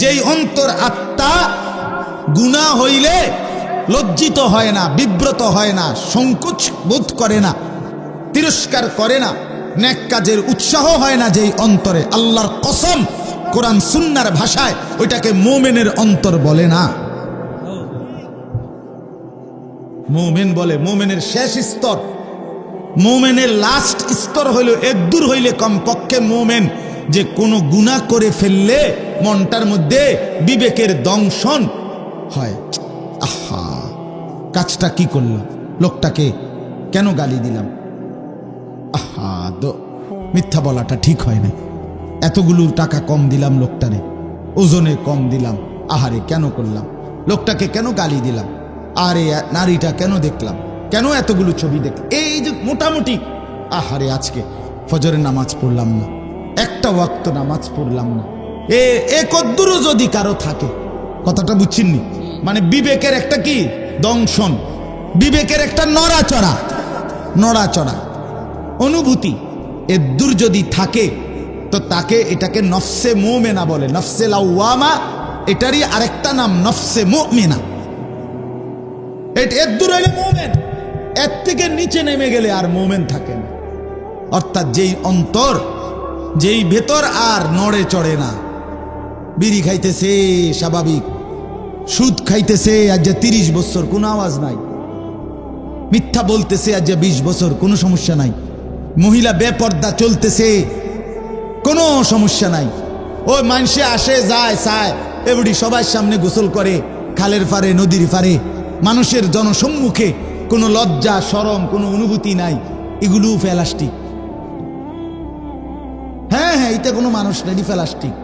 যেই অন্তর আত্মা গুণা হইলে লজ্জিত হয় না, বিব্রত হয় না, সংকোচ বোধ করে না, তিরস্কার করে না, ন্যাক কাজের উৎসাহ হয় না যেই অন্তরে। আল্লাহর কসম, কোরআন সুন্নার ভাষায় ওইটাকে মোমেনের অন্তর বলে না। মোমেন বলে, মোমেনের শেষ স্তর। মোমেনের লাস্ট স্তর হইল একদূর হইলে কমপক্ষে মোমেন। যে কোনো গুণা করে ফেললে মনটার মধ্যে বিবেকের দংশন হয়। আহা, কাজটা কি করল লোকটাকে কেন গালি দিলাম? আহা, দো মিথ্যা বলাটা ঠিক হয় না এতগুলো টাকা কম দিলাম লোকটারে, ওজনে কম দিলাম। আহারে, কেন করলাম? লোকটাকে কেন গালি দিলাম? আরে, নারীটা কেন দেখলাম? কেন এতগুলো ছবি দেখ এই যে মোটামুটি, আহারে, আজকে ফজরের নামাজ পড়লাম না। একটা ওয়াক্ত নামাজ পড়লাম না। এ এ যদি কারও থাকে, কথাটা বুঝছেননি? মানে বিবেকের একটা কি? দংশন। বিবেকের একটা নড়াচড়া। নড়াচড়া। অনুভূতি। এদ্দুর যদি থাকে, তো তাকে এটাকে নফসে মোমেনা বলে। নফসে লাউয়ামা এটারই আরেকটা নাম নফসে মোমেনা। এদ্দুর হইলে মোমেন। এর থেকে নিচে নেমে গেলে আর মোমেন থাকে না। অর্থাৎ যেই অন্তর যেই ভেতর আর নড়ে চড়ে না। বিড়ি খাইতেছে, স্বাভাবিক। সুদ খাইতেছে, আজ যে তিরিশ বছর, কোনো আওয়াজ নাই। মিথ্যা বলতেছে, আজ যে বিশ বছর, কোনো সমস্যা নাই। মহিলা বেপর্দা চলতেছে, কোনো সমস্যা নাই। ওই মানুষে আসে, যায়, চায় এবডি সবার সামনে গোসল করে, খালের পারে নদীর ফারে মানুষের জনসম্মুখে কোনো লজ্জা সরম কোনো অনুভূতি নাই। এগুলো ফেলাস্টিক হ্যাঁ কোনো মানুষ নেই ফেলাস্টিক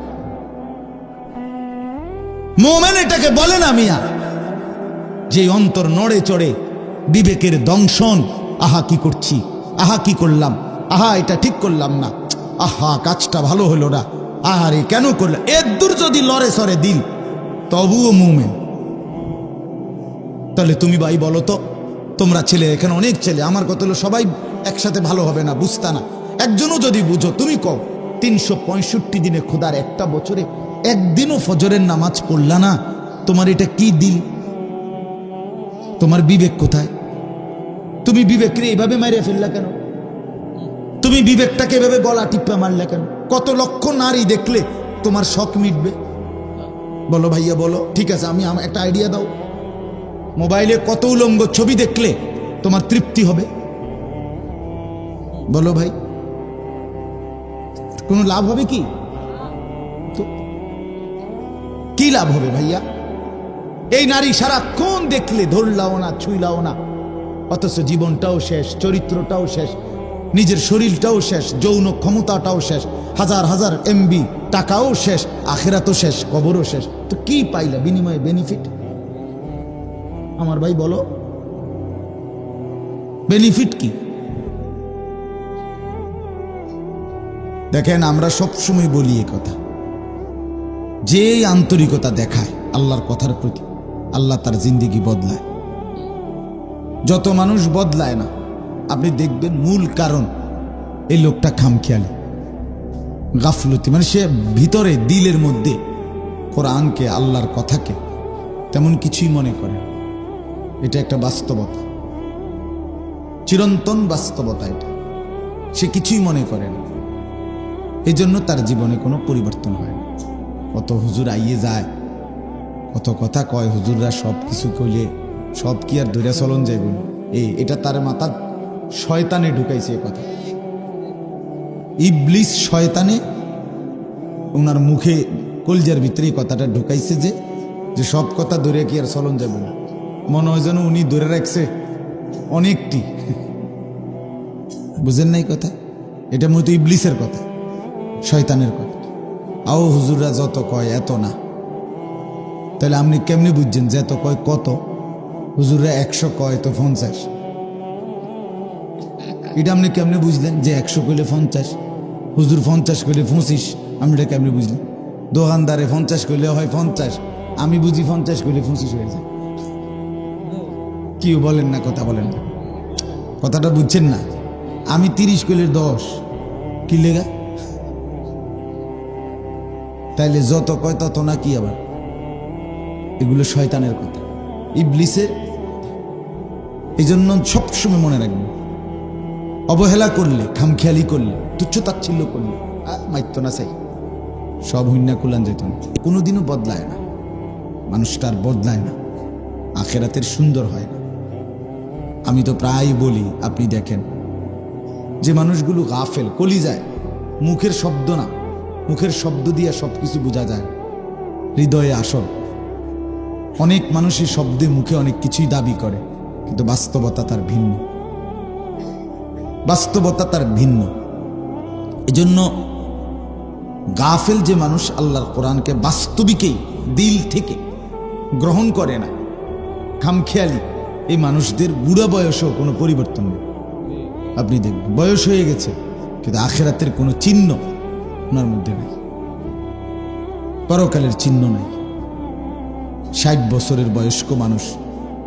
মোমেন এটাকে বলে না মিয়া, যে অন্তর নড়ে চড়ে বিবেকের দংশন। আহা, কি করছি? আহা, কি করলাম? আহা, এটা ঠিক করলাম না। আহা, কাজটা ভালো হলো না। আহারে কেন করলাম এর দূর যদি লড়ে সরে দিল, তবুও মুমেন। তাহলে তুমি ভাই বলো তো, তোমরা ছেলে, এখানে অনেক ছেলে, আমার কথা হলো সবাই একসাথে ভালো হবে না, বুঝতা না। একজনও যদি বুঝো, তুমি কও। তিনশো পঁয়ষট্টি দিনে খোদার একটা বছরে একদিনও ফজরের নামাজ পড়লা না? তোমার এটা কি দিল? তোমার বিবেক কোথায়? তুমি বিবেককে এইভাবে মারিয়ে ফেললা কেন? তুমি বিবেকটাকে এভাবে গলা টিপ্পা মারলে কেন? কত লক্ষ নারী দেখলে তোমার শখ মিটবে? বলো ভাইয়া, বলো। ঠিক আছে, আমি একটা আইডিয়া দাও। মোবাইলে কত উলঙ্গ ছবি দেখলে তোমার তৃপ্তি হবে? বলো ভাই। কোনো লাভ হবে কি? তো কি লাভ হবে ভাইয়া? এই নারী সারাক্ষণ দেখলে ধরলাও না, ছুইলাও না। অথচ জীবনটাও শেষ, চরিত্রটাও শেষ, নিজের শরীরটাও শেষ, যৌন ক্ষমতাটাও শেষ, হাজার হাজার এমবি টাকাও শেষ, আখেরাতও শেষ, কবরও শেষ। তো কি পাইলা বিনিময়ে বেনিফিট আমার ভাই বলো। বেনিফিট কি? দেখেন, আমরা সবসময় বলি এ কথা। যে আন্তরিকতা দেখায়, আল্লাহর কথার প্রতি আল্লাহ তার জিন্দিগি বদলায়। যত মানুষ বদলায় না, আপনি দেখবেন মূল কারণ এই লোকটা খামখেয়ালি, গাফলতি। মানে সে ভিতরে, দিলের মধ্যে কোরআনকে, আল্লাহর কথাকে তেমন কিছুই মনে করে এটা একটা বাস্তবতা। চিরন্তন বাস্তবতা এটা। সে কিছুই মনে করে না। এই জন্য তার জীবনে কোনো পরিবর্তন হয় না কত হুজুর আইয়ে যায়, কত কথা কয়, হুজুররা সব কিছু কইলে সব কি আর ধরে চলন যায় বলি এই এটা তার মাথা শয়তানে ঢুকাইছে এ কথা। ইবলিস শয়তানে ওনার মুখে কলজার ভিতরে এই কথাটা ঢুকাইছে যে যে সব কথা ধরে কি আর চলন যাবে না মনে হয় যেন উনি ধরে রাখছে অনেকটি। বুঝেন নাই কথা? এটা মূলত ইবলিসের কথা। শয়তানের কথা। আও হুজুররা যত কয় এত না। তাহলে আপনি কেমনি বুঝছেন যে এত কয় কত? হুজুররা একশো কয় তো পঞ্চাশ। এটা আপনি কেমনে বুঝলেন যে একশো কইলে পঞ্চাশ? হুজুর পঞ্চাশ কইলে পঁচিশ। আপনি এটা কেমনে বুঝলেন? দোকানদারে পঞ্চাশ কইলে হয় পঞ্চাশ। আমি বুঝি পঞ্চাশ কইলে পঁচিশ হয়ে যায়। কেউ বলেন না, কথা বলেন না। কথাটা বুঝছেন না? আমি তিরিশ কইলে দশ। কি লেগা? তাইলে যত কয় তত না কি আবার। এগুলো শয়তানের কথা। ইবলিসের এই জন্য সবসময় মনে রাখবে। অবহেলা করলে, খামখেয়ালি করলে, তুচ্ছ তাচ্ছিল্য করলে, আর মাইত্য না চাই। সব হইনা কুলান যেত না। কোনোদিনও বদলায় না। মানুষটা আর বদলায় না। আখেরাতের সুন্দর হয় না। আমি তো প্রায় বলি, আপনি দেখেন, যে মানুষগুলো গাফেল কলি যায় মুখের শব্দ না। মুখের শব্দ দিয়ে সব কিছু বোঝা যায়। হৃদয়ে আসল। অনেক মানুষই শব্দে মুখে অনেক কিছুই দাবি করে, কিন্তু বাস্তবতা তার ভিন্ন। বাস্তবতা তার ভিন্ন। এজন্য গাফেল যে মানুষ আল্লাহর কোরআনকে বাস্তবিকেই দিল থেকে গ্রহণ করে না, খামখেয়ালি, এই মানুষদের বুড়া বয়সেও কোনো পরিবর্তন নেই। আপনি দেখবেন, বয়স হয়ে গেছে, কিন্তু আখেরাতের কোনো চিহ্ন ওনার মধ্যে নেই। পরকালের চিহ্ন নাই। ষাট বছরের বয়স্ক মানুষ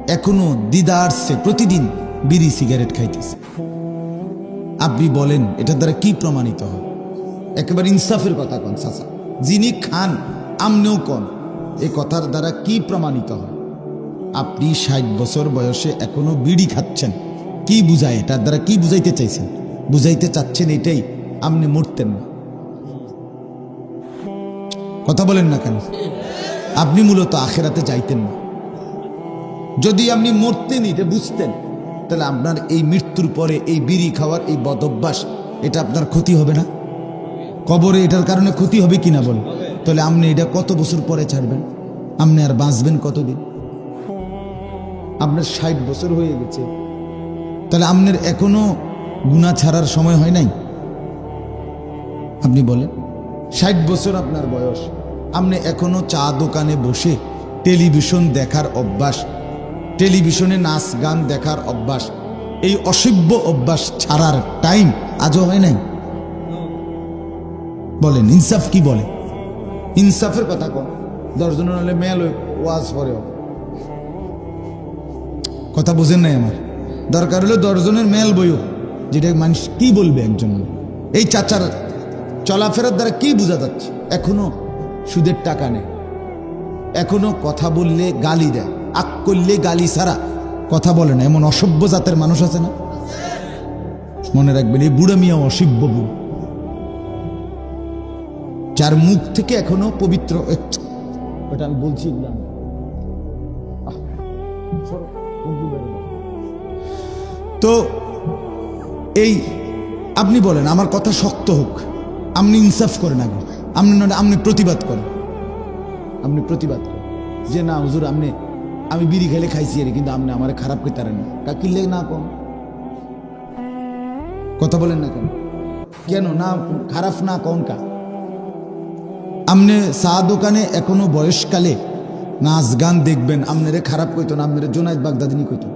এখনও দিদারসে প্রতিদিন বিড়ি সিগারেট খাইতেছে। আপনি বলেন এটার দ্বারা কি প্রমাণিত হয়? একেবারে ইনসাফের কথা কন, চাচা। যিনি খান, আমনেও কন এই কথার দ্বারা কি প্রমাণিত হয়? আপনি ষাট বছর বয়সে এখনও বিড়ি খাচ্ছেন। কি বুঝায়? এটার দ্বারা কি বুঝাইতে চাইছেন? বুঝাইতে চাচ্ছেন এটাই আপনি মরতেন না। কথা বলেন না কেন? আপনি মূলত আখেরাতে চাইতেন না। যদি আপনি মরতেন, এটা বুঝতেন, তাহলে আপনার এই মৃত্যুর পরে এই বিড়ি খাওয়ার এই বদ অভ্যাস এটা আপনার ক্ষতি হবে না? কবরে এটার কারণে ক্ষতি হবে কি না বল? তাহলে আপনি এটা কত বছর পরে ছাড়বেন? আপনি আর বাঁচবেন কতদিন? আপনার ষাট বছর হয়ে গেছে। তাহলে আপনার এখনও গুণা ছাড়ার সময় হয় নাই? আপনি বলেন, ষাট বছর আপনার বয়স। আপনি এখনও চা দোকানে বসে টেলিভিশন দেখার অভ্যাস, টেলিভিশনে নাচ গান দেখার অভ্যাস, এই অসভ্য অভ্যাস ছাড়ার টাইম আজও হয় নাই? বলেন, ইনসাফ কি বলে? ইনসাফের কথা কন। দশজনের হলে মেল ওয়াজ পরে কথা বোঝেন নাই আমার? দরকার হলো দশজনের মেল বইও, যেটা মানুষ কি বলবে একজন এই চাচার চলাফেরার দ্বারা কি বোঝা যাচ্ছে? এখনও সুদের টাকা নেই। এখনও কথা বললে গালি দেয়। আক করলে গালি ছাড়া কথা বলে না, এমন অসভ্য জাতের মানুষ আছে না? মনে রাখবেন, এই বুড়া মিয়া অসভ্য যার মুখ থেকে এখনও পবিত্র ওটা আমি বলছি। তো, এই, আপনি বলেন, আমার কথা শক্ত হোক। আপনি ইনসাফ করেন আগে। আপনি নয় আপনি প্রতিবাদ করেন আপনি প্রতিবাদ করেন যে না, হুজুর আপনি আমি বিড়ি খেলে খাইছি আরে কিন্তু আপনি আমার খারাপ করতে পারেন না। কা কিনলে না কম? কথা বলেন না কেন? কেন না খারাপ না কম কা? আপনি চা দোকানে এখনও বয়সকালে নাচ গান দেখবেন আপনারে খারাপ কইতো না আপনারে জোনায়দ বাগদাদিনী কইতো।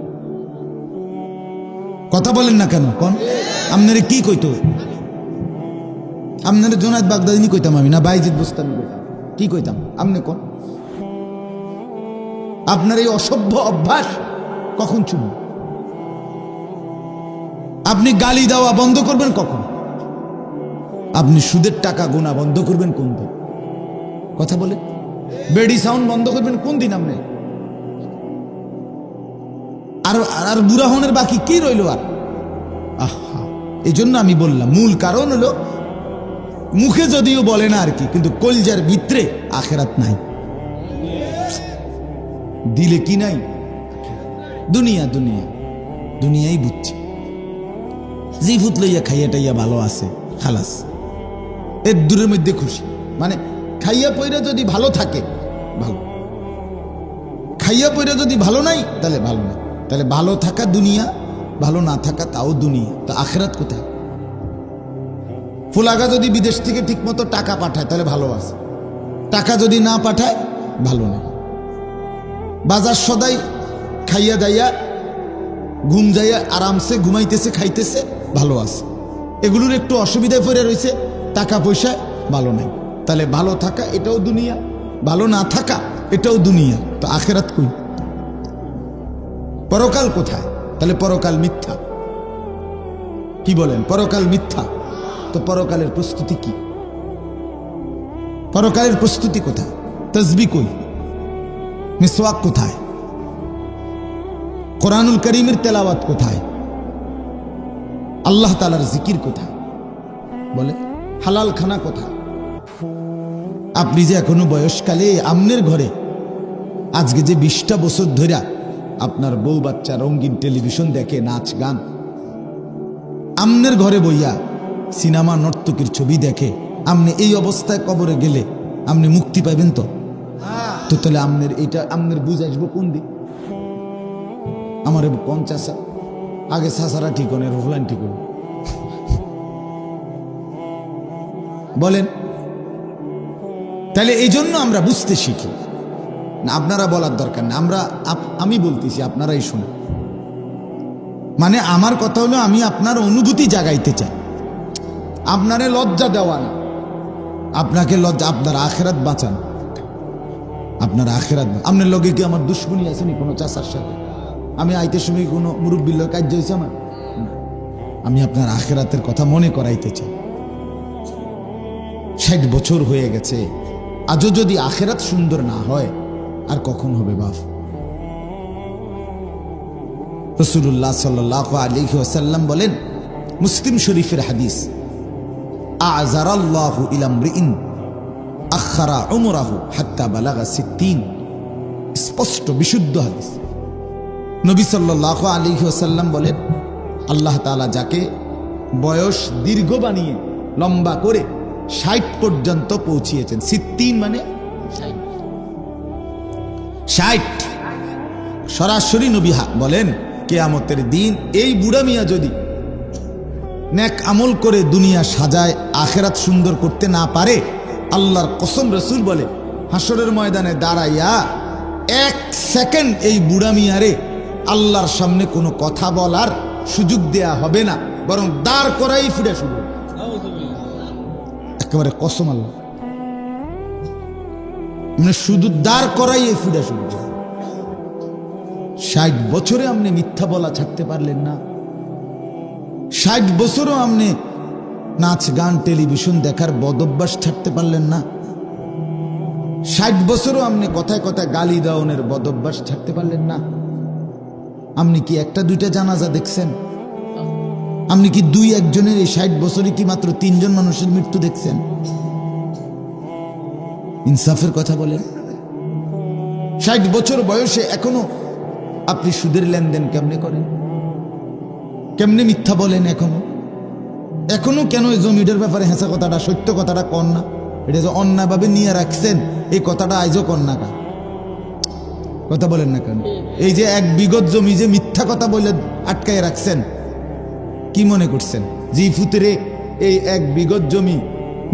কথা বলেন না কেন, কোন? আপনারে কি কইতো? আপনারে জোনায়দ বাগদাদিনী কইতাম আমি, না বাইজিদ বুস্তানি কইতাম। কি কইতাম? আপনি কোন? আপনার এই অসভ্য অভ্যাস কখন চুন আপনি গালি দেওয়া বন্ধ করবেন কখন? আপনি সুদের টাকা গোনা বন্ধ করবেন কোন দিন? কথা বলে বেডি সাউন্ড বন্ধ করবেন কোন দিন আপনি? আর আর বুড়া হনের বাকি কি রইল আর? আহা এই জন্য আমি বললাম, মূল কারণ হলো মুখে যদিও বলে না আর কি, কিন্তু কলজার ভিতরে আখেরাত নাই। দিলে কি নাই? দুনিয়া দুনিয়া। দুনিয়াই বুঝছে। জিফুত লইয়া খাইয়া টাইয়া ভালো আছে, খালাস। এর দূরের মধ্যে খুশি। মানে খাইয়া পইরা যদি ভালো থাকে, ভালো। খাইয়া পইরা যদি ভালো নাই, তাহলে ভালো নাই তাহলে ভালো থাকা দুনিয়া, ভালো না থাকা তাও দুনিয়া। তো আখেরাত কোথায়? ফুলাগা যদি বিদেশ থেকে ঠিকমতো টাকা পাঠায়, তাহলে ভালো আছে। টাকা যদি না পাঠায়, ভালো নেই। বাজার সদাই খাইয়া দাইয়া, ঘুম যাইয়া আরামসে ঘুমাইতেছে, খাইতেছে, ভালো আছে। এগুলোর একটু অসুবিধায় পড়ে রয়েছে, টাকা পয়সা ভালো নেই। তাহলে ভালো থাকা, এটাও দুনিয়া। ভালো না থাকা, এটাও দুনিয়া। তো আখেরাত কই? পরকাল কোথায়? তাহলে পরকাল মিথ্যা। কি বলেন? পরকাল মিথ্যা। তো পরকালের প্রস্তুতি কি? পরকালের প্রস্তুতি কোথায়? তসবি কই? মিসওয়াক কোথায়? কোরআনুল করিমের তেলাওয়াত কোথায়? আল্লাহ তালার জিকির কোথায়? বলে, হালাল খানা কোথায়? আপনি যে এখনও বয়সকালে আমনের ঘরে, আজকে যে বিশটা বছর ধরে আপনার বউ বাচ্চা রঙিন টেলিভিশন দেখে, নাচ, গান, আমনের ঘরে বইয়া সিনেমা নর্তকীর ছবি দেখে আপনি এই অবস্থায় কবরে গেলে আপনি মুক্তি পাবেন তো? তো তাহলে আমনের এটা, আমনের বুঝ আসব কোন দিক? আমার চাষা আগে চাষারা ঠিক হন রোহলান ঠিক বলেন। তাহলে এই জন্য আমরা বুঝতে শিখি। না, আপনারা বলার দরকার না, আমরা আমি বলতেছি, আপনারাই শুনে মানে আমার কথা হলো আমি আপনার অনুভূতি জাগাইতে চাই। আপনারে লজ্জা দেওয়া না। আপনাকে লজ্জা, আপনার আখেরাত বাঁচান। আপনার আখেরাত আপনার লগে কি আমার দুশ্মনী আসেনি কোনো চাষার সাথে? আমি আইতে সময় কোনো মুরব্বীর লোক কাজ হয়েছে আমার আমি আপনার আখেরাতের কথা মনে করাইতে চাই। ষাট বছর হয়ে গেছে। আজও যদি আখেরাত সুন্দর না হয়, আর কখন হবে বাপ? রসুল্লাহ সাল্লাহ আলী ওসাল্লাম বলেন, মুসলিম শরীফের হাদিস স্পষ্ট, বিশুদ্ধ হাদিস। নবী সাল্লাহ আলী ওসাল্লাম বলেন, আল্লাহ তাআলা যাকে বয়স দীর্ঘ বানিয়ে লম্বা করে ষাট পর্যন্ত পৌঁছিয়েছেন। সিদ্দিন মানে ষাট। সরাসরি নবী বলেন, কেয়ামতের দিন এই বুড়া মিয়া যদি ন্যাক আমল করে দুনিয়া সাজায়, আখেরাত সুন্দর করতে না পারে, আল্লাহর কসম রসুল বলে হাসরের ময়দানে দাঁড়াইয়া এক সেকেন্ড এই বুড়া মিয়ারে আল্লাহর সামনে কোনো কথা বলার সুযোগ দেয়া হবে না, বরং দাঁড় করাই ফিরে শুরু একেবারে কসম আল্লাহ। মানে শুধু দাঁড় করাই ফিরে শুরু ষাট বছরে আপনি মিথ্যা বলা ছাড়তে পারলেন না। ষাট বছরও আপনি নাচ, গান, টেলিভিশন দেখার বদভ্যাস ছাড়তে পারলেন না। ষাট বছরও আপনি কথায় কথায় গালি দাওনের বদভ্যাস ছাড়তে পারলেন না। আপনি কি একটা, দুইটা জানাজা দেখছেন? আপনি কি দুই একজনের এই ষাট বছরে কি মাত্র তিনজন মানুষের মৃত্যু দেখছেন? ইনসাফের কথা বলেন। ষাট বছর বয়সে এখনও আপনি সুদের লেনদেন কেমনে করেন? কেমনে মিথ্যা বলেন এখনও? এখনও কেন এই জমিটার ব্যাপারে হেঁচা কথাটা, সত্য কথাটা কন না? এটা যে অন্যায়ভাবে নিয়ে রাখছেন, এই কথাটা আইজও কন না কা কথা বলেন না কেন? এই যে এক বিগত জমি যে মিথ্যা কথা বলে আটকায় রাখছেন, কি মনে করছেন? জি ফুতেরে এই এক বিগত জমি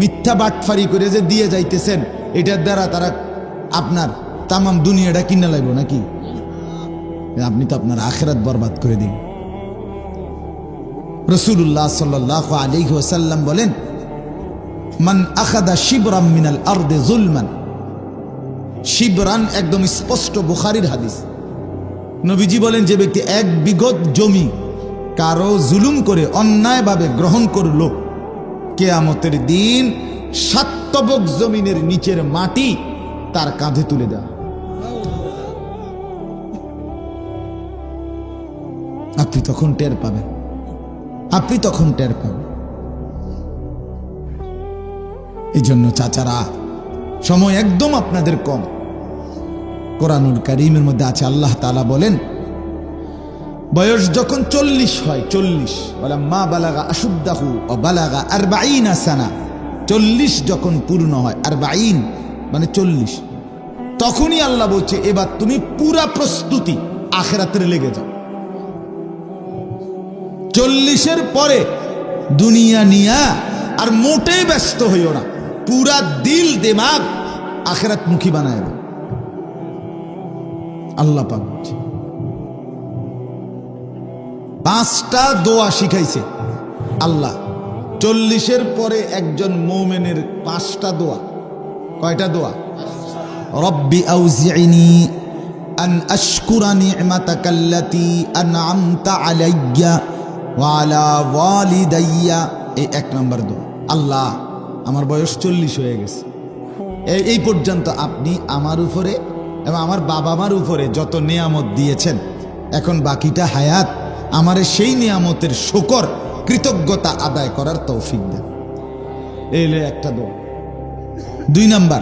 মিথ্যা বাটফারি করে যে দিয়ে যাইতেছেন, এটার দ্বারা তারা আপনার তামাম দুনিয়াটা কিনে লাগবো নাকি? আপনি তো আপনার আখেরাত বরবাদ করে দিন রসুল্লাহ সাল্লাহ আলী ওসাল্লাম বলেন, মান আখাদা শিবরাম মিনাল আর্দে জুলমান শিবরান একদম স্পষ্ট বুখারির হাদিস। নবীজি বলেন, যে ব্যক্তি এক বিগত জমি কারও জুলুম করে, অন্যায়ভাবে গ্রহণ করল, কেয়ামতের দিন সাত্তবক জমিনের নিচের মাটি তার কাঁধে তুলে দেওয়া আপনি তখন টের পাবেন। আপনি তখন টের পাবেন এই জন্য চাচারা, সময় একদম আপনাদের কম। কোরআনুল কারিমের মধ্যে আছে, আল্লাহ তালা বলেন, বয়স যখন চল্লিশ হয়, চল্লিশ বলে মা বালাগা আশুদ্দাহু ও বালাগা আর বাইন আসানা চল্লিশ যখন পূর্ণ হয় আর বাইন মানে চল্লিশ, তখনই আল্লাহ বলছে, এবার তুমি পুরা প্রস্তুতি আখেরাতের লেগে যাও। চল্লিশের পরে দুনিয়া নিয়া আর মোটেই ব্যস্ত হইও না। পুরা দিল, দেমাগ আখেরাত মুখী বানায়। আল্লাহ পাঁচটা দোয়া শিখাইছে আল্লাহ। চল্লিশের পরে একজন মৌমেনের পাঁচটা দোয়া। কয়টা দোয়া? রব্বি আউজিনি আন আশকুরা নি'মাতাকাল্লাতি আনআমতা আলাইয়া ওয়া আলা ওয়ালিদাইয়া, এই এক নম্বর দোয়া। আল্লাহ, আমার বয়স চল্লিশ হয়ে গেছে। এই- পর্যন্ত আপনি আমার উপরে এবং আমার বাবা মার উপরে যত নিয়ামত দিয়েছেন, এখন বাকিটা হায়াত আমারে সেই নিয়ামতের শকর, কৃতজ্ঞতা আদায় করার তৌফিক দেন। এই হলো একটা দোয়া। দুই নাম্বার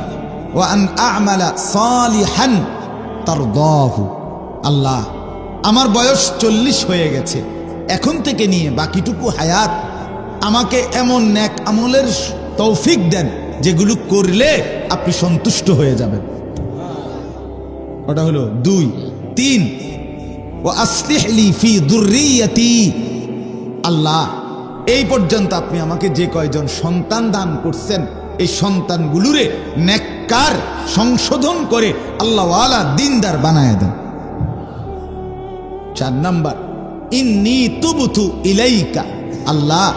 ও আন আমালা সালিহান তারদাহু। আল্লাহ, আমার বয়স চল্লিশ হয়ে গেছে। এখন থেকে নিয়ে বাকিটুকু হায়াত আমাকে এমন ন্যাক আমলের তৌফিক দেন যেগুলো করলে আপনি সন্তুষ্ট হয়ে যাবেন। ওটা হলো দুই। তিন ও আসলিহলি ফি দুর্রিয়াতি। আল্লাহ, এই পর্যন্ত আপনি আমাকে যে কয়জন সন্তান দান করছেন, এই সন্তানগুলোরে নেককার সংশোধন করে আল্লাহওয়ালা দিনদার বানায় দেন। চার নাম্বার ইন্নি তুবুতু ইলাইকা, আল্লাহ,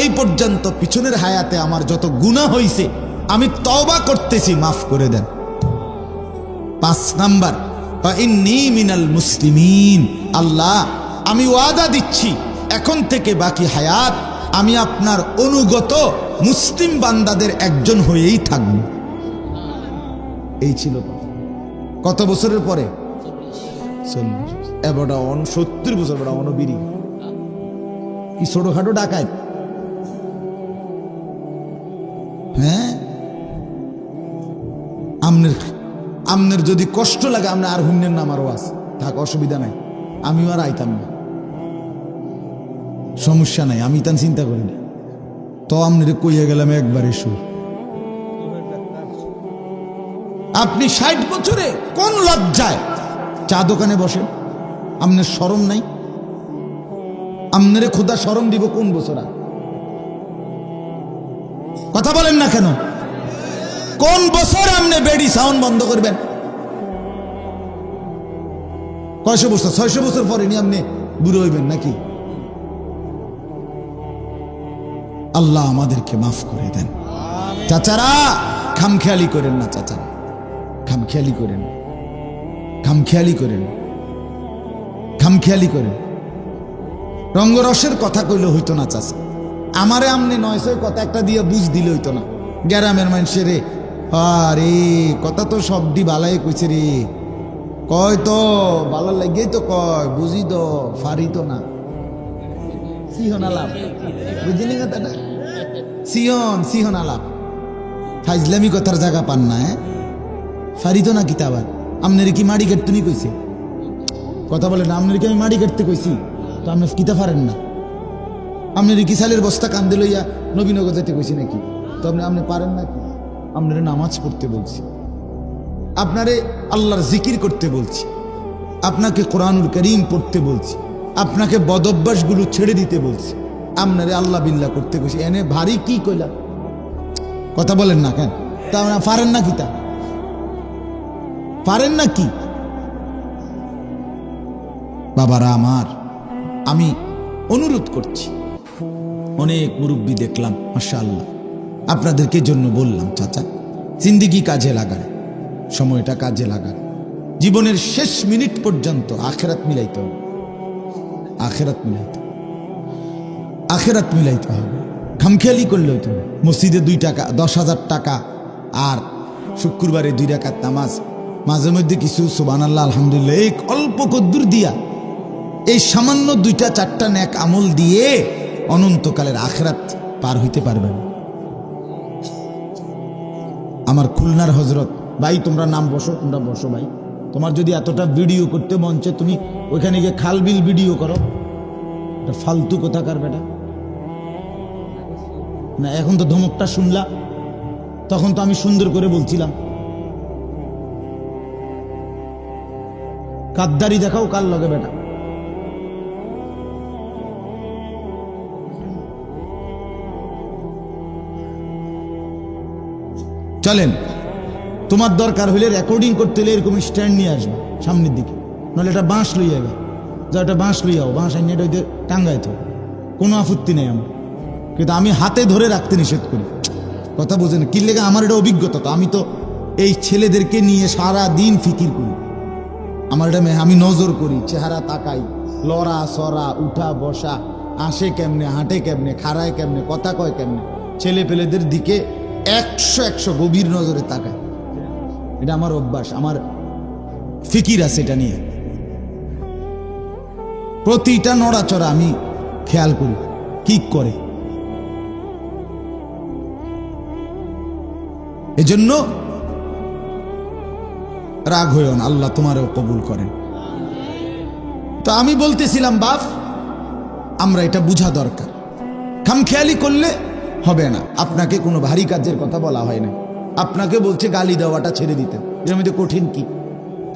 এই পর্যন্ত পিছনের হায়াতে আমার যত গুনাহ হইছে, আমি তবা করতেছি, মাফ করে দেন। পাঁচ নাম্বার ইন্নি মিনাল মুসলিমিন, আল্লাহ, আমি ওয়াদা দিচ্ছি, এখন থেকে বাকি হায়াত আমি আপনার অনুগত মুসলিম বান্দাদের একজন হয়েই থাকব। এই ছিল। কত বছরের পরে? চল্লিশ। এবারটা অন সত্তর বছর বড়। অনবিরি কি ছোটখাটো ডাকায় হ্যাঁ? আমনের আমনের যদি কষ্ট লাগে আপনি আর হুন্যের নাম আরও আছে। থাক, অসুবিধা নাই। আমিও আর আইতাম না। সমস্যা নাই, আমি তান চিন্তা করি না। তো আমনের কইয়া গেলাম একবারে সুর আপনি ষাট বছরে কোন লজ্জায় চা দোকানে বসেন? আপনার সরম নাই? আমনেরে খোদা সরম দিব কোন বছর? কথা বলেন না কেন? কোন বছর আপনি বেডি সাউন্ড বন্ধ করবেন? কয়শো বছর? ছয়শো বছর পরে নি আপনি বুড়ো হইবেন নাকি? আল্লাহ আমাদেরকে মাফ করে দেন। চাচারা, খামখেয়ালি করেন না চাচারা। খামখেয়ালি করেন। খামখেয়ালি করেন। খামখেয়ালি করেন রঙ্গরসের কথা কইলে হইতো না চাচা। আমারে আমনে নয়শোর কথা একটা দিয়ে বুঝ দিলে হইতো না। গ্যারামের মানুষের রে, আরে, কথা তো সবটি বালাই কইছে রে। কয় তো, ভালো লাগেই তো কয়, বুঝি তো, ফারি তো না। সিহন আলাপ। বুঝলি কথাটা? সিহন সিহন আলাপ। ফাইজলামি কথার জায়গা পান না হ্যাঁ? ফারি তো না কিতাবার আপনার কি মাড়ি কাটতে নি কইছে? কথা বলেন কি আমি মাড়ি কাটতে কইছি, তো আপনি কিতা পারেন না? আপনার কি সালের বস্তা কান্দে লইয়া নবীনগর যেতে কইছি নাকি? তো আপনি আপনি পারেন নাকি আপনার নামাজ পড়তে বলছি। আপনারে আল্লাহর জিকির করতে বলছি। আপনাকে কোরআনুল করিম পড়তে বলছি। আপনাকে বদভ্যাসগুলো ছেড়ে দিতে বলছি। আপনারে আল্লাহ বিল্লাহ করতে বলছি এনে ভারী কি কইলা? কথা বলেন না কেন? তা আপনারা পারেন না কি তা পারেন না কি? বাবারা আমার, আমি অনুরোধ করছি। অনেক মুরব্বী দেখলাম, মাশাআল্লাহ। আপনাদেরকে জন্য বললাম, চাচা, জিন্দিগি কাজে লাগান, সময়টা কাজে লাগান। জীবনের শেষ মিনিট পর্যন্ত আখেরাত মিলাইতে হবে। আখেরাত মিলাইতে। আখেরাত মিলাইতে হবে। খামখেয়ালি করলে না। মসজিদে দুই টাকা, দশ হাজার টাকা, আর শুক্রবারে দুই রাকাত নামাজ। মাঝে মধ্যে কিছু সুবান আল্লাহ আলহামদুলিল্লাহ এই অল্প কদ্দুর দিয়া এই সামান্য দুইটা চারটা ন্যাক আমল দিয়ে অনন্তকালের আখরাত পার হইতে পারবেন। আমার খুলনার হজরত ভাই, তোমরা নাম বসো, তোমরা বসো ভাই। তোমার যদি এতটা ভিডিও করতে চায়, তুমি ওইখানে গিয়ে খাল বিল ভিডিও করো। এটা ফালতু কোথাকার বেটা? না, এখন তো ধমকটা শুনলা, তখন তো আমি সুন্দর করে বলছিলাম। কাদ্দারি দেখাও কার লগে বেটা? চলেন। তোমার দরকার হলে রেকর্ডিং করতে হলে এরকম স্ট্যান্ড নিয়ে আসবে, সামনের দিকে। নাহলে এটা বাঁশ লইয়া যাবে যা একটা বাঁশ লইয়াও বাঁশ আইনে এটা টাঙ্গাই তো কোনো আপত্তি নেই আমার। কিন্তু আমি হাতে ধরে রাখতে নিষেধ করি। কথা বোঝেন কি লেগে আমার এটা অভিজ্ঞতা তো? আমি তো এই ছেলেদেরকে নিয়ে সারা দিন ফিকির করি। আমার এটা আমি নজর করি, চেহারা তাকাই, লড়া, সরা, উঠা, বসা, আসে কেমনে, হাঁটে কেমনে, খাড়ায় কেমনে, কথা কয় কেমনে ছেলে পেলেদের দিকে একশো একশো গভীর নজরে তাকায়। এটা আমার অভ্যাস, আমার ফিকির আছে এটা নিয়ে। প্রতিটা নড়াচড়া আমি খেয়াল করি কি করে। এজন্য রাগ হইও না, আল্লাহ তোমারও কবুল করেন। তো আমি বলতেছিলাম, বাপ, আমরা এটা বুঝা দরকার। খাম খামখেয়ালি করলে হবে না। আপনাকে কোনো ভারী কাজের কথা বলা হয় না। আপনাকে বলছে গালি দেওয়াটা ছেড়ে দিতেন এর মধ্যে কঠিন কি?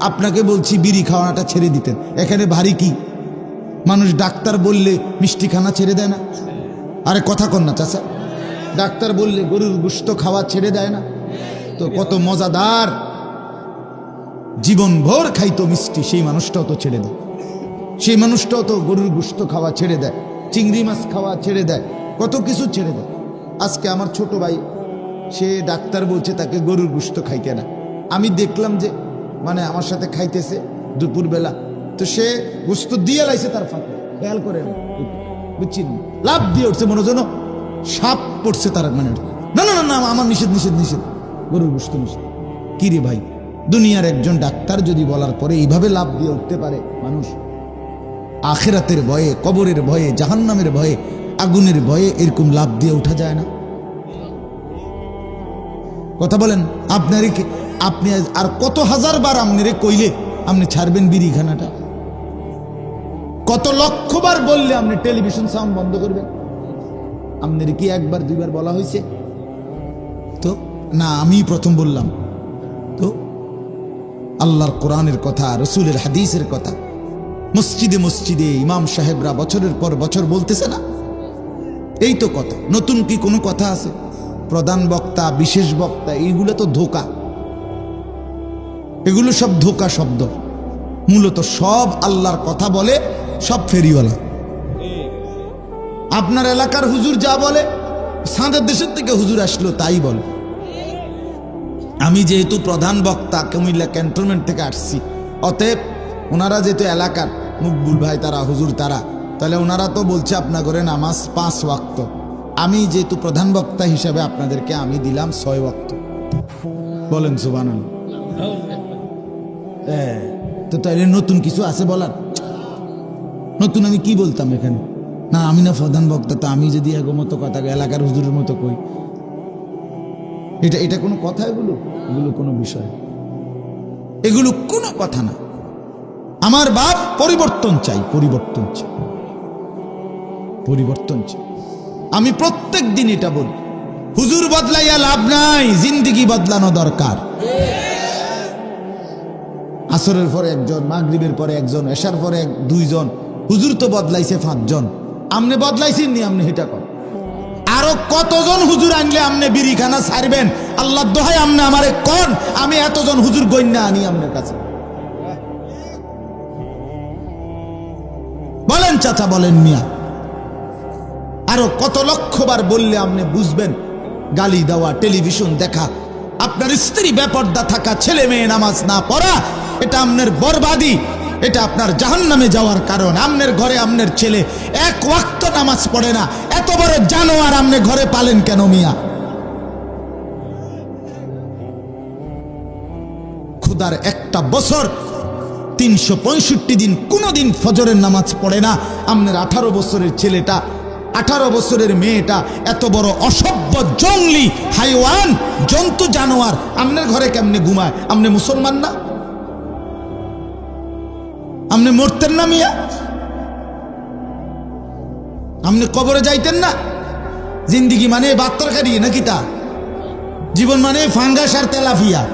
আপনাকে বলছি বিড়ি খাওয়াটা ছেড়ে দিতেন এখানে ভারী কি? মানুষ ডাক্তার বললে মিষ্টি খানা ছেড়ে দেয় না? আরে কথা কন না, চাচা। ডাক্তার বললে গরুর গুস্ত খাওয়া ছেড়ে দেয় না? তো কত মজাদার। জীবন ভোর খাইতো মিষ্টি, সেই মানুষটাও তো ছেড়ে দেয়। সেই মানুষটাও তো গরুর গুস্ত খাওয়া ছেড়ে দেয়। চিংড়ি মাছ খাওয়া ছেড়ে দেয়। কত কিছু ছেড়ে দেয়। আজকে আমার ছোট ভাই, সে ডাক্তার বলছে তাকে গরুর গুস্ত খাইতে না। আমি দেখলাম যে মানে আমার সাথে খাইতেছে দুপুরবেলা। তো সে গুস্ত দিয়ে লাইছে তার ফাঁকে। খেয়াল করে বুঝছেন? লাভ দিয়ে উঠছে, মনে যেন সাপ পড়ছে তার মানে। না না না না, আমার নিষেধ নিষেধ নিষেধ। গরুর গুস্ত নিষেধ। কি রে ভাই? দুনিয়ার একজন ডাক্তার যদি বলার পরে এইভাবে লাভ দিয়ে উঠতে পারে মানুষ, আখেরাতের ভয়ে, কবরের ভয়ে, জাহান্নামের ভয়ে আগুনের ভয়ে এরকম লাভ দিয়ে ওঠা যায় না। কথা বলেন, আপনার আপনি আর কত হাজার বার আপনারে কইলে আপনি ছাড়বেন বিড়িখানাটা? কত লক্ষ বার বললে আপনি টেলিভিশন সাউন্ড বন্ধ করবেন? আপনার কি একবার, দুইবার বলা হয়েছে তো, না আমি প্রথম বললাম। তো, আল্লাহর কোরআনের কথা, রসুলের হাদিসের কথা, মসজিদে মসজিদে ইমাম সাহেবরা বছরের পর বছর বলতেছে না? এই তো কথা। নতুন কি কোনো কথা আছে? প্রধান বক্তা, বিশেষ বক্তা, এইগুলো তো ধোকা। এগুলো সব ধোকা শব্দ। মূলত সব আল্লাহর কথা বলে, সব ফেরিওয়ালা। আপনার এলাকার হুজুর যা বলে, সাঁদের দেশের থেকে হুজুর আসলো তাই বলে। আমি যেহেতু প্রধান বক্তা, কুমিল্লা ক্যান্টনমেন্ট থেকে আসছি। অতএব, ওনারা যেহেতু এলাকার, মুকবুল ভাই তারা, হুজুর তারা তাহলে ওনারা তো বলছে আপনার করে নামাজ পাঁচ ওয়াক্ত। আমি যেহেতু প্রধান বক্তা হিসাবে আপনাদেরকে আমি দিলাম ছয় ওয়াক্ত। বলেন সুবান তো তাইলে নতুন কিছু আছে বলার? নতুন আমি কি বলতাম এখানে? না, আমি না প্রধান বক্তা, তো আমি যদি এগো মতো কথা এলাকার হুজুরের মতো কই। এটা এটা কোনো কথা এগুলো? এগুলো কোনো বিষয়। এগুলো কোনো কথা না। আমার বাপ পরিবর্তন চাই পরিবর্তন চাই। পরিবর্তন আমি প্রত্যেক দিন এটা বলি, হুজুর বদলাইয়া লাভ নাই, জিন্দিগি বদলানো দরকার। আসরের পরে একজন, মাগরিবের পরে একজন, এশার পরে দুইজন, হুজুর তো বদলাইছে পাঁচজন। আমনে বদলাইছেন নি, আমনে হেটা কর আরও কতজন হুজুর আনলে আমনে বিড়িখানা ছাড়বেন? আল্লাহ দোহাই আমনে আমারে কোন, আমি এতজন হুজুর গণ্যা আনি আমনের কাছে। বলেন চাচা, বলেন মিয়া। আরও কত লক্ষবার বললে আপনি বুঝবেন? গালি দেওয়া, টেলিভিশন দেখা, আপনার স্ত্রী বেপর্দা থাকা, ছেলে মেয়ে নামাজ না পড়া, এটা আপনার বরবাদি, এটা আপনার জাহান নামে যাওয়ার কারণ। আমনের ঘরে আমনের ছেলে এক ওয়াক্ত নামাজ পড়ে না। এত বড় জানোয়ার আমনে ঘরে পালেন কেন মিয়া? খুদার একটা বছর, তিনশো পঁয়ষট্টি দিন কোনোদিন ফজরের নামাজ পড়ে না। আপনার আঠারো বছরের ছেলেটা আঠারো বছরের মেয়েটা এত বড় অসভ্য, জঙ্গলি, হাইওয়ান, জন্তু, জানোয়ার। আপনার ঘরে কেমনে ঘুমায়? আপনি মুসলমান না? আপনি মরতেন না মিয়া? আপনি কবরে যাইতেন না? জিন্দিগি মানে বাত্তরকারি নাকি তা? জীবন মানে ফাঙ্গাস আর তেলাফিয়া।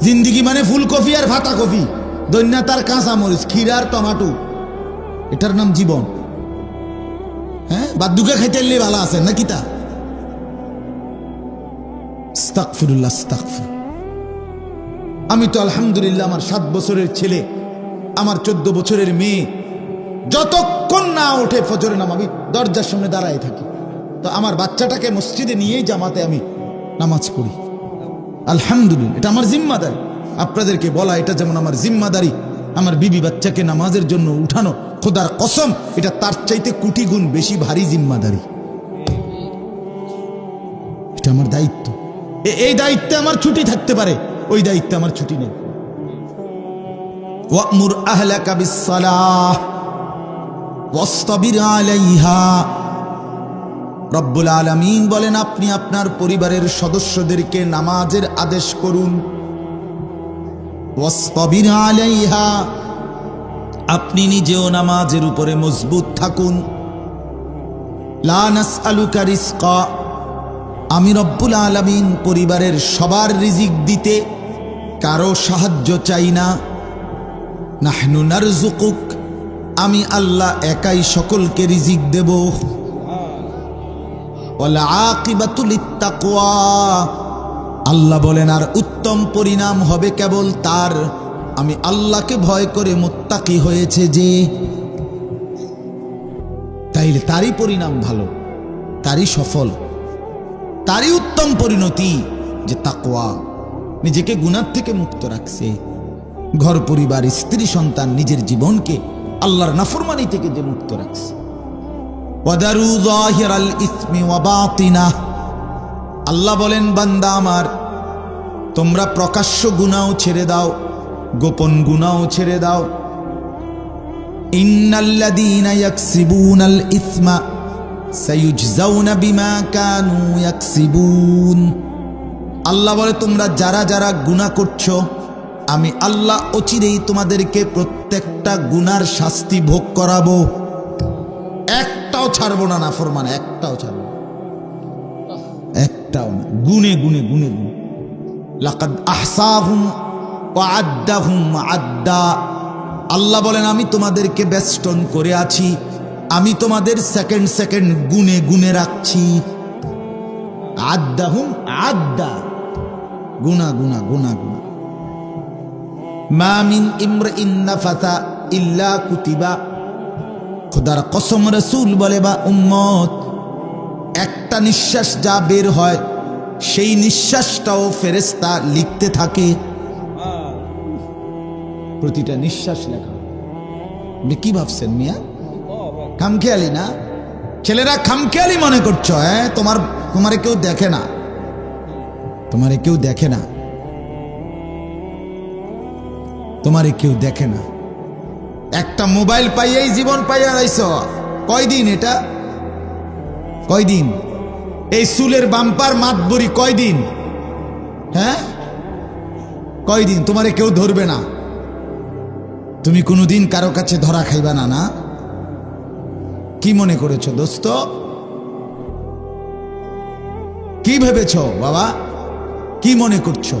জিন্দিগি মানে ফুলকপি আর ফাতা কপি দৈন্যা তার কাঁচা মরিচ ক্ষীরা আর টমাটো। এটার নাম জীবন। হ্যাঁ বাদ্যুকে খাইতে এলে ভালো আছে নাকি তা? আস্তাগফিরুল্লাহ, আস্তাগফির। আমি তো আলহামদুলিল্লাহ আমার সাত বছরের ছেলে আমার চোদ্দ বছরের মেয়ে। যতক্ষণ না ওঠে ফজরে নাম আমি দরজার সামনে দাঁড়ায় থাকি। তো আমার বাচ্চাটাকে মসজিদে নিয়েই জামাতে আমি নামাজ পড়ি। আলহামদুলিল্লাহ এটা আমার জিম্মাদারি। আপনাদেরকে বলা এটা যেমন আমার জিম্মাদারি আমার বিবি বাচ্চাকে নামাজের জন্য উঠানো খোদার কসম, এটা তার চাইতে কোটি গুণ বেশি ভারী জিম্মাদারি। এটা আমার দায়িত্ব। এই দায়িত্বে আমার ছুটি থাকতে পারে, ওই দায়িত্বে আমার ছুটি নেই। ওয়ামুর আহলাকা বিসসালাহ, ওয়াসতাবির আলাইহা। রব্বুল আলামিন বলেন, আপনি আপনার পরিবারের সদস্যদেরকে নামাজের আদেশ করুন। ওয়াসতাবির আলাইহা আপনি নিজেও নামাজের উপরে মজবুত থাকুন। আমি রব্বুল আলামিন পরিবারের সবার রিজিক দিতে কারও সাহায্য চাই না। নাহনু নারজুকুক আমি আল্লাহ একাই সকলকে রিজিক দেব। আল্লাহ বলেন, আর উত্তম পরিণাম হবে কেবল তার আমি আল্লাহকে ভয় করে মুত্তাকি হয়েছে যে, তাইলে তারই পরিণাম ভালো, তারই সফল, তারই উত্তম পরিণতি যে তাকওয়া নিজেকে গুনার থেকে মুক্ত রাখছে। ঘর, পরিবার, স্ত্রী, সন্তান নিজের জীবনকে আল্লাহর নাফরমানি থেকে যে মুক্ত রাখছে। আল্লাহ বলেন, বান্দা আমার, তোমরা প্রকাশ্য গুনাও ছেড়ে দাও। গোপন গুনাও ছেড়ে দাও। আল্লাহ বলে, তোমরা যারা যারা গুনাহ করছ, আমি আল্লাহ অচিরেই তোমাদেরকে প্রত্যেকটা গুনার শাস্তি ভোগ করাবো। একটাও ছাড়বো না না নাফরমান, একটাও ছাড়বো। একটাও না। গুনে গুনে গুনে গুনে। ওয়া আদ্দাহুম আদ্দা। আল্লাহ বলেন, আমি তোমাদেরকে বেষ্টন করে আছি। আমি তোমাদের সেকেন্ড সেকেন্ড গুনে গুনে রাখছি। আদ্দাহুম আদ্দা। গুনা গুনা গুনা গুনা। মা মিন ইমরিন নাফাতা ইল্লা কুতিবা। খোদার কসম রসুল বলে, বা উম্মত, একটা নিঃশ্বাস যা বের হয়, সেই নিঃশ্বাসটাও ফেরেস্তা লিখতে থাকে। প্রতিটা নিঃশ্বাস লেখা। আপনি কি ভাবছেন মিয়া? খামখেয়ালি না? ছেলেরা খামখেয়ালি মনে করছ হ্যাঁ? তোমার, তোমারে কেউ দেখে না। তোমারে কেউ দেখে না। তোমারে কেউ দেখে না। একটা মোবাইল পাইয়াই জীবন পাইয়া রাইছ কয়দিন এটা? কয়দিন? এই চুলের বাম্পার মাতবরি কয়দিন? হ্যাঁ? কয়দিন? তোমারে কেউ ধরবে না। তুমি কোনোদিন কারও কাছে ধরা খাইবা না না? কি মনে করেছ, দোস্ত? কি ভেবেছ, বাবা? কি মনে করছ?